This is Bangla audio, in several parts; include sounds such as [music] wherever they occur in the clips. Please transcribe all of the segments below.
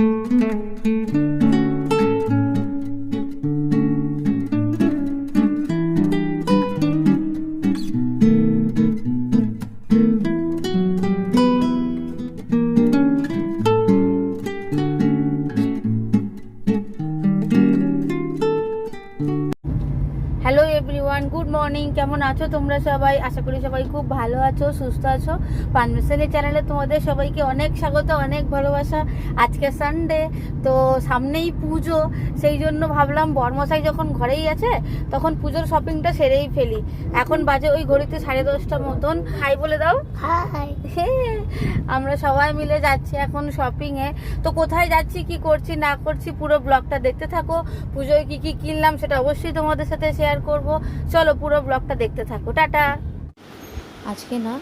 thank you মর্নিং কেমন আছো তোমরা সবাই? আশা করি সবাই খুব ভালো আছো সুস্থ আছো। পানমিশনের চ্যানেলে তোমাদের সবাইকে অনেক স্বাগত অনেক ভালোবাসা। আজকে সানডে তো সামনেই পুজো সেই জন্য ভাবলাম বর্মশাই যখন ঘরেই আছে তখন পুজোর শপিংটা সেরেই ফেলি। এখন বাজে ওই ঘড়িতে সাড়ে দশটা মতন। হাই বলে দাও। হাই হে, আমরা সবাই মিলে যাচ্ছি এখন শপিংয়ে তো কোথায় যাচ্ছি কি করছি না করছি পুরো ব্লগটা দেখতে থাকো। পুজোয় কি কি কিনলাম সেটা অবশ্যই তোমাদের সাথে শেয়ার করব। চলো পুরো ব্লগটা দেখতে থাকো। টাটা। আজকে না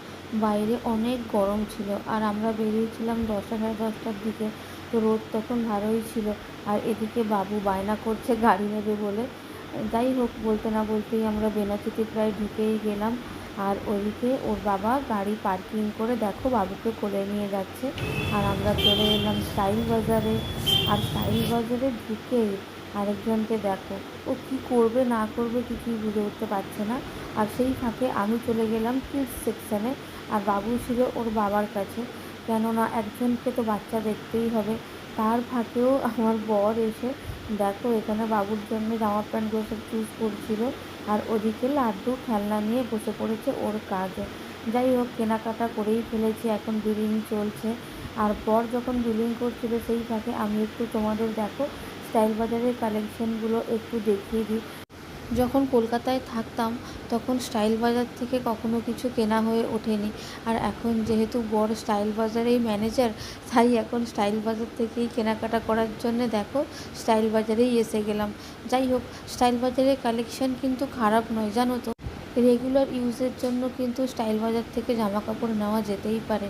বাইরে অনেক গরম ছিল আর আমরা বেরিয়েছিলাম দশটা সাড়ে দশটার দিকে। তো রোদ তখন ভালোই ছিল আর এদিকে বাবু বায়না করছে গাড়ি নেবে বলে। যাই হোক, বলতে না বলতেই আমরা বেনাচিতে প্রায় ঢুকেই গেলাম। আর ওইদিকে ওর বাবা গাড়ি পার্কিং করে দেখো বাবুকে কোলে নিয়ে যাচ্ছে। আর আমরা চলে এলাম স্টাইল বাজারে আর স্টাইল বাজারে ঢুকেই আরেকজনকে দেখো। ও কি করবে, না করবে কিছুই বুঝে উঠতে পারছে না। আর সেই ফাঁকে আমি চলে গেলাম কিডস সেকশানে আর বাবু ছিল ওর বাবার কাছে। কেননা একজনকে তো বাচ্চা দেখতেই হবে। তার ফাঁকেও আমার বর এসে, দেখো এখানে বাবুর জন্য জামা প্যান্টগুলো সব চুজ করছিল। আর ওদিকে লাড্ডু খেলনা নিয়ে বসে পড়েছে ওর কাজে। যাই হোক, কেনাকাটা করেই ফেলেছি, এখন বিলিং চলছে। আর বর যখন বিলিং করছিল সেই ফাঁকে, আমি একটু তোমাদের দেখো স্টাইল বাজারের কালেকশনগুলো একটু দেখিয়ে দিই। যখন কলকাতায় থাকতাম, তখন স্টাইল বাজার থেকে কখনো কিছু কেনা হয়ে ওঠেনি। আর এখন যেহেতু বড় স্টাইল বাজারেই ম্যানেজার তাই এখন স্টাইল বাজার থেকেই কেনাকাটা করার জন্য দেখো স্টাইল বাজারেই এসে গেলাম। যাই হোক স্টাইল বাজারের কালেকশন কিন্তু খারাপ নয়, জানো তো। রেগুলার ইউজের জন্য কিন্তু স্টাইল বাজার থেকে জামা কাপড় নেওয়া যেতেই পারে।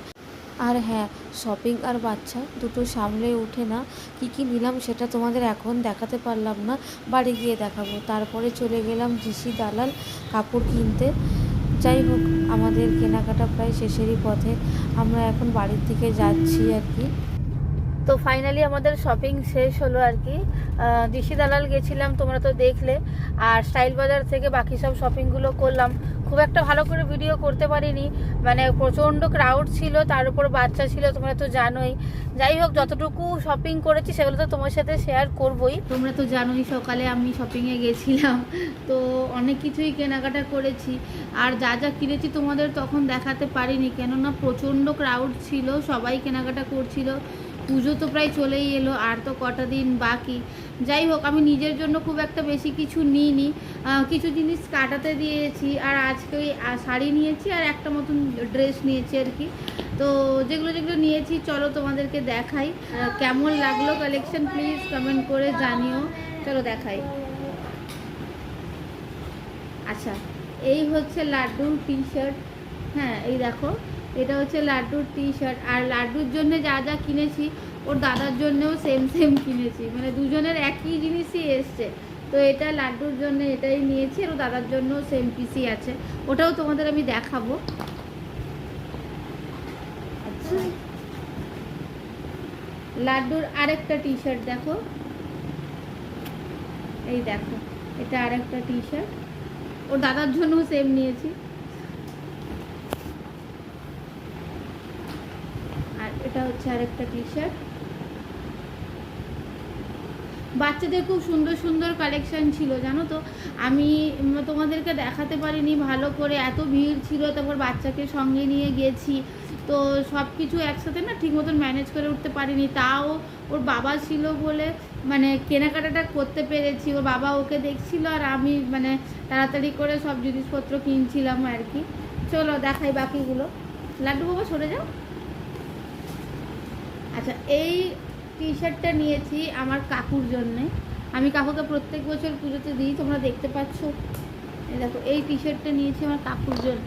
আর হ্যাঁ শপিং আর বাচ্চা দুটো সামলে ওঠে না। কী কী নিলাম সেটা তোমাদের এখন দেখাতে পারলাম না। বাড়ি গিয়ে দেখাবো। তারপরে চলে গেলাম ঋষি দালাল কাপড় কিনতে। যাই হোক, আমাদের কেনাকাটা প্রায় শেষেরই পথে। আমরা এখন বাড়ির দিকে যাচ্ছি আর কি। তো ফাইনালি আমাদের শপিং শেষ হলো আর কি। দিশি দালাল গেছিলাম, তোমরা তো দেখলে। আর স্টাইল বাজার থেকে বাকি সব শপিংগুলো করলাম। খুব একটা ভালো করে ভিডিও করতে পারিনি। মানে প্রচণ্ড ক্রাউড ছিল, তার উপর বাচ্চা ছিল, তোমরা তো জানোই। যাই হোক, যতটুকু শপিং করেছি, সেগুলো তো তোমার সাথে শেয়ার করবই। তোমরা তো জানোই, সকালে আমি শপিংয়ে গেছিলাম। তো অনেক কিছুই কেনাকাটা করেছি। আর যা যা কিনেছি তোমাদের তখন দেখাতে পারিনি, কেননা প্রচণ্ড ক্রাউড ছিল, সবাই কেনাকাটা করছিল। পুজো তো প্রায় চলেই এলো, আর তো কটা দিন বাকি। যাই হোক, আমি নিজের জন্য খুব একটা বেশি কিছু নিইনি। কিছু জিনিস কাটাতে দিয়েছি, আর আজকে ওই শাড়ি নিয়েছি আর একটা মতন ড্রেস নিয়েছি আর কি। তো যেগুলো যেগুলো নিয়েছি, চলো তোমাদেরকে দেখাই। কেমন লাগল কালেকশন প্লিজ কমেন্ট করে জানিও। চলো দেখাই। আচ্ছা এই হচ্ছে লাড্ডুর টি শার্ট হ্যাঁ এই দেখো। এটা হচ্ছে লাড্ডুর টি শার্ট আর লাড্ডুর জন্য যা যা কিনেছি, ওর দাদার জন্যও সেম সেম কিনেছি। মানে দুজনের একই জিনিসই এসছে। তো এটা লাড্ডুর জন্য এটাই নিয়েছি, আর দাদার জন্য সেম পিসি আছে। ওটাও তোমাদের আমি দেখাবো। আচ্ছা। লাড্ডুর আরেকটা টি শার্ট দেখো। এই দেখো, এটা আরেকটা টি শার্ট ওর দাদার জন্যও সেম নিয়েছি আর এটা হচ্ছে আরেকটা টি শার্ট বাচ্চাদের খুব সুন্দর সুন্দর কালেকশন ছিল, জানো তো? আমি তোমাদেরকে দেখাতে পারিনি ভালো করে, এত ভিড় ছিল, তারপর বাচ্চাকে সঙ্গে নিয়ে গেছি। তো সব কিছু একসাথে না ঠিক মতন ম্যানেজ করে উঠতে পারিনি। তাও ওর বাবা ছিল বলে মানে কেনাকাটাটা করতে পেরেছি। ওর বাবা ওকে দেখছিল আর আমি মানে তাড়াতাড়ি করে সব জিনিসপত্র কিনছিলাম আর কি। চলো দেখাই বাকিগুলো। লাড্ডু বাবা সরে যাও। আচ্ছা এই টি শার্টটা নিয়েছি আমার কাকুর জন্যে। আমি কাকুকে প্রত্যেক বছর পুজোতে দিই, তোমরা দেখতে পাচ্ছ। দেখো, এই টি শার্টটা নিয়েছি আমার কাকুর জন্য।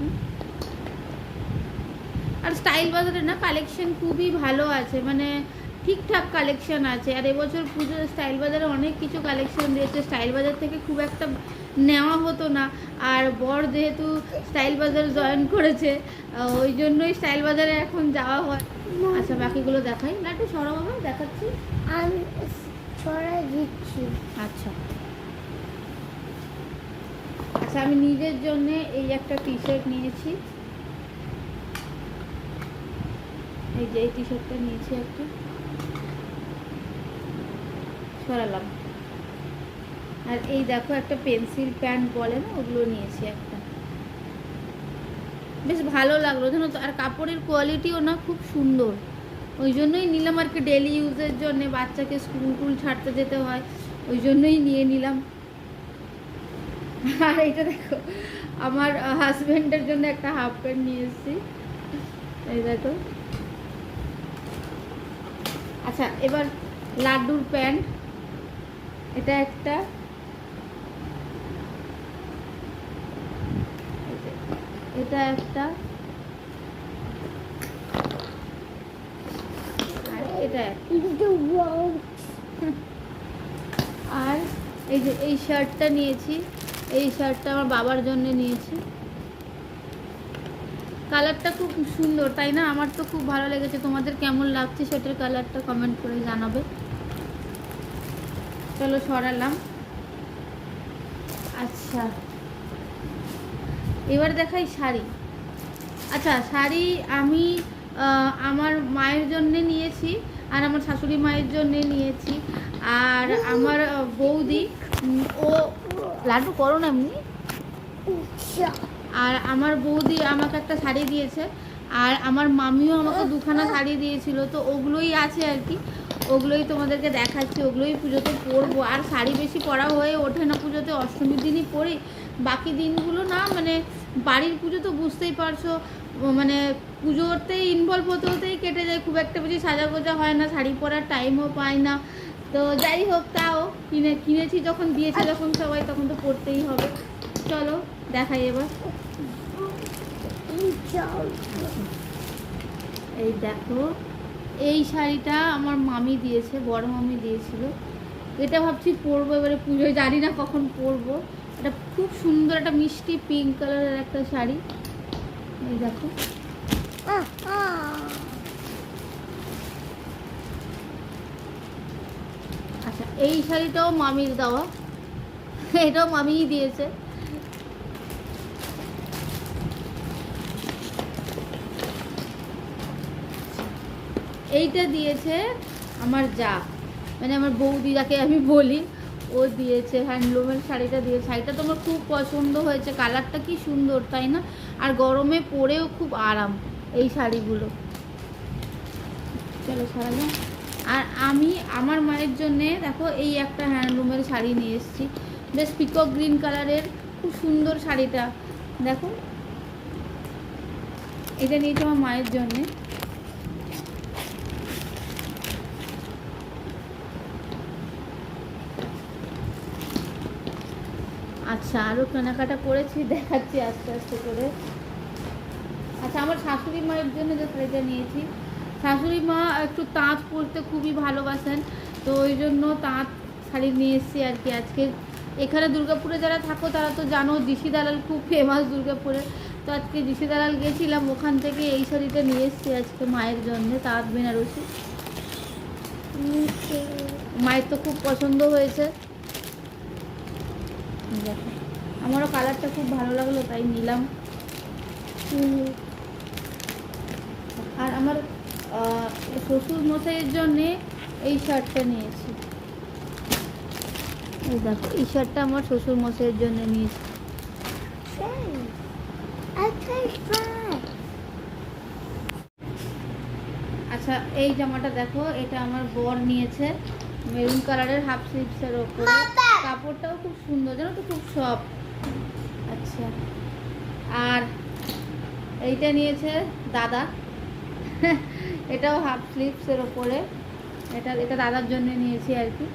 আর স্টাইল বাজারে না কালেকশন খুবই ভালো আছে। মানে ঠিকঠাক কালেকশন আছে। আর এবছর পুজো স্টাইল বাজারে অনেক কিছু কালেকশন দিয়েছে। স্টাইল বাজার থেকে খুব একটা নেওয়া হতো না। আর বর যেহেতু স্টাইল বাজার জয়েন করেছে ওই জন্যই স্টাইল বাজারে এখন যাওয়া হয়। আচ্ছা বাকিগুলো দেখাই। না একটু সরব বাবা দেখাচ্ছি। আমি ছড়াই দিচ্ছি। আচ্ছা। আচ্ছা আমি নিজের জন্য এই একটা টি শার্ট নিয়েছি। এই যে এই টি শার্টটা নিয়েছি একটা। সরালাম। আর এই দেখো একটা পেন্সিল, প্যান্ট বলে না, ওগুলো নিয়েছি একটা। বেশ ভালো লাগল, জানো তো? আর কাপড়ের কোয়ালিটিও না খুব সুন্দর। ওই জন্যই নিলাম আর কি ডেলি ইউজের জন্যে, বাচ্চাকে স্কুল টুল ছাড়তে যেতে হয়, ওই জন্যই নিয়ে নিলাম। আর এইটা দেখো, আমার হাজবেন্ডের জন্য একটা হাফ প্যান্ট নিয়ে এসেছি। এই দেখো। আচ্ছা এবার লাড্ডুর প্যান্ট এটা একটা। এটা একটা। আর এটা আর এই যে এই শার্টটা নিয়েছি। এই শার্টটা আমার বাবার জন্য নিয়েছি। কালারটা খুব সুন্দর তাই না? আমার তো খুব ভালো লেগেছে। তোমাদের কেমন লাগছে শার্টের কালারটা কমেন্ট করে জানাবে। চলো সরালাম। আচ্ছা। এবার দেখাই শাড়ি। আচ্ছা শাড়ি আমি আমার মায়ের জন্য নিয়েছি আর আমার শাশুড়ি মায়ের জন্য নিয়েছি। আর আমার বৌদি ও লাড্ডু করো না এমনি। আর আমার বৌদি আমাকে একটা শাড়ি দিয়েছে আর আমার মামিও আমাকে দুখানা শাড়ি দিয়েছিল তো ওগুলোই আছে আর কি। ওগুলোই তোমাদেরকে দেখাচ্ছি, ওগুলোই পুজোতে পরবো। আর শাড়ি বেশি পরা হয়ে ওঠে না পুজোতে, অষ্টমীর দিনই পরি। বাকি দিনগুলো না মানে বাড়ির পুজো তো বুঝতেই পারছ মানে পুজোতেই ইনভলভ হতে হতেই কেটে যায়, খুব একটা বেশি সাজা গোজা হয় না, শাড়ি পরার টাইমও পায় না। তো যাই হোক, তাও কিনে, কিনেছি যখন, দিয়েছে যখন সবাই, তখন তো পরতেই হবে। চলো, দেখাই এবার। এই দেখো এই শাড়িটা আমার মামি দিয়েছে, বড় মামি দিয়েছিল। এটা ভাবছি পরবো, এবারে পুজোয় জানি না কখন পরবো। এটা খুব সুন্দর, একটা মিষ্টি পিঙ্ক কালারের একটা শাড়ি। এই দেখো। আচ্ছা এই শাড়িটাও মামির দেওয়া। এটাও মামিই দিয়েছে। এইটা দিয়েছে আমার যা। মানে আমার বৌদি যাকে আমি বলি, ও দিয়েছে হ্যান্ডলুমের শাড়িটা দিয়ে শাড়িটা তো আমার খুব পছন্দ হয়েছে কালারটা কি সুন্দর, তাই না? আর গরমে পরেও খুব আরাম এই শাড়িগুলো। চলো সারালাম আর আমি, আমার মায়ের জন্যে দেখো এই একটা হ্যান্ডলুমের শাড়ি নিয়ে এসেছি। বেশ পিকক গ্রিন কালারের খুব সুন্দর শাড়িটা। দেখো। এটা নিয়েছি আমার মায়ের জন্যে। আচ্ছা আরও কেনাকাটা করেছি দেখাচ্ছি আস্তে আস্তে করে। আচ্ছা আমার শাশুড়ি মায়ের জন্য যে শাড়িটা নিয়েছি। শাশুড়ি মা একটু তাঁত পরতে খুবই ভালোবাসেন তো ওই জন্য তাঁত শাড়ি নিয়ে এসেছি আর কি আজকে। এখানে দুর্গাপুরে যারা থাকো তারা তো জানো দিশি দালাল খুব ফেমাস দুর্গাপুরে। তো আজকে দিশি দালাল গেছিলাম ওখান থেকে এই শাড়িটা নিয়ে এসেছি আজকে মায়ের জন্য তাঁত বেনারসি। মায়ের তো খুব পছন্দ হয়েছে। দেখো। আমারও কালারটা খুব ভালো লাগল, তাই নিলাম। আর আমার শ্বশুর মশাইয়ের জন্যে এই শার্টটা নিয়েছি। দেখো, এই শার্টটা আমার শ্বশুর মশাইয়ের জন্য নিয়েছি। আচ্ছা এই জামাটা দেখো, এটা আমার বর নিয়েছে। মেরুন কালারের হাফ স্লিভসের ওপরে! কাপড়টাও খুব সুন্দর জানো তো খুব সফট আচ্ছা। আর এইটা নিয়েছে দাদা। [laughs] এটাও হাফ স্লিভসের ওপরে। এটা এটা দাদার জন্য নিয়েছি আর কি।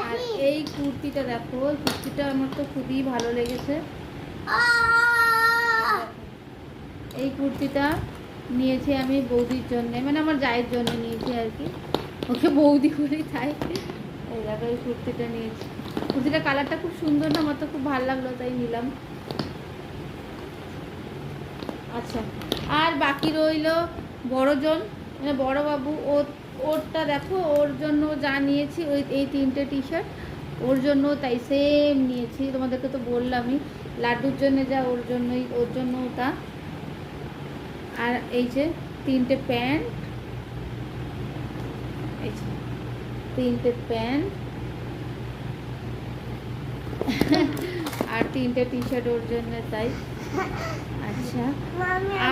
আর এই কুর্তিটা দেখো কুর্তিটা আমার তো খুবই ভালো লেগেছে। এই কুর্তিটা নিয়েছি আমি বৌদির জন্য মানে আমার জায়ের জন্য নিয়েছি আর কি। ওকে বৌদি করেই তাই। এই দেখো এই কুর্তিটা নিয়েছি। কুর্তিটা কালারটা খুব সুন্দর না? আমার তো খুব ভালো লাগল তাই নিলাম। আচ্ছা আর বাকি রইল বড়জন। মানে বড় বাবু ও ওরটা দেখো ওর জন্য যা নিয়েছি ওই এই তিনটে টি শার্ট ওর জন্য তাই সেম নিয়েছি। তোমাদেরকে তো বললামই লাড্ডুর জন্য যা ওর জন্যই ওর জন্য তা। আর এই যে তিনটে প্যান্ট যে তিনটে প্যান্ট আর তিনটে টি শার্ট ওর জন্য তাই। আচ্ছা।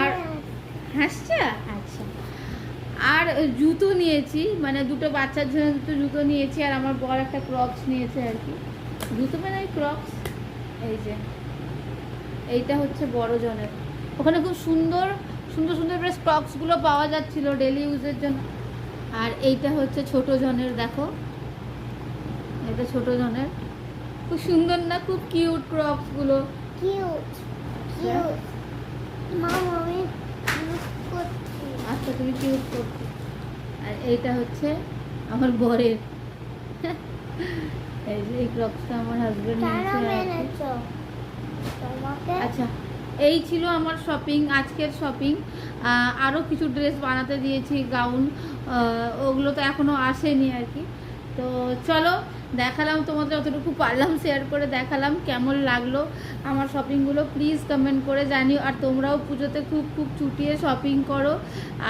আর- আচ্ছা। আর জুতো নিয়েছি মানে দুটো বাচ্চার জন্য দুটো জুতো নিয়েছি আর আমার বড় একটা ক্রক্স নিয়েছে আর কি। জুতো মানে ক্রক্স এই যে। এইটা হচ্ছে বড় জনের ওখানে খুব সুন্দর সুন্দর সুন্দর বেশ ক্রক্সগুলো পাওয়া যাচ্ছিল ডেলি ইউজের জন্য। আর এইটা হচ্ছে ছোট জনের দেখো। এটা ছোট জনের। খুব সুন্দর না? খুব কিউট ক্রক্সগুলো কিউট কিউট মাম আমি আচ্ছা তুমি কিউট করছ। আর এইটা হচ্ছে আমার বরের। এই যে এই ক্রক্সটা আমার হাজবেন্ড নিয়েছে আচ্ছা এই ছিল আমার শপিং আজকের শপিং আরও কিছু ড্রেস বানাতে দিয়েছি গাউন ওগুলো তো এখনও আসেনি আর কি। তো চলো, দেখালাম তোমাদের, যতটুকু পারলাম শেয়ার করে দেখালাম কেমন লাগল আমার শপিংগুলো প্লিজ কমেন্ট করে জানিও, আর তোমরাও পুজোতে খুব খুব চুটিয়ে শপিং করো।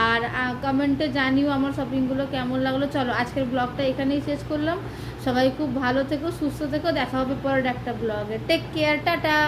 আর কমেন্টে জানিও আমার শপিংগুলো কেমন লাগল। চলো, আজকের ব্লগটা এখানেই শেষ করলাম। সবাই খুব ভালো থেকো, সুস্থ থেকো, দেখা হবে পরের একটা ব্লগে টেক কেয়ার টাটা!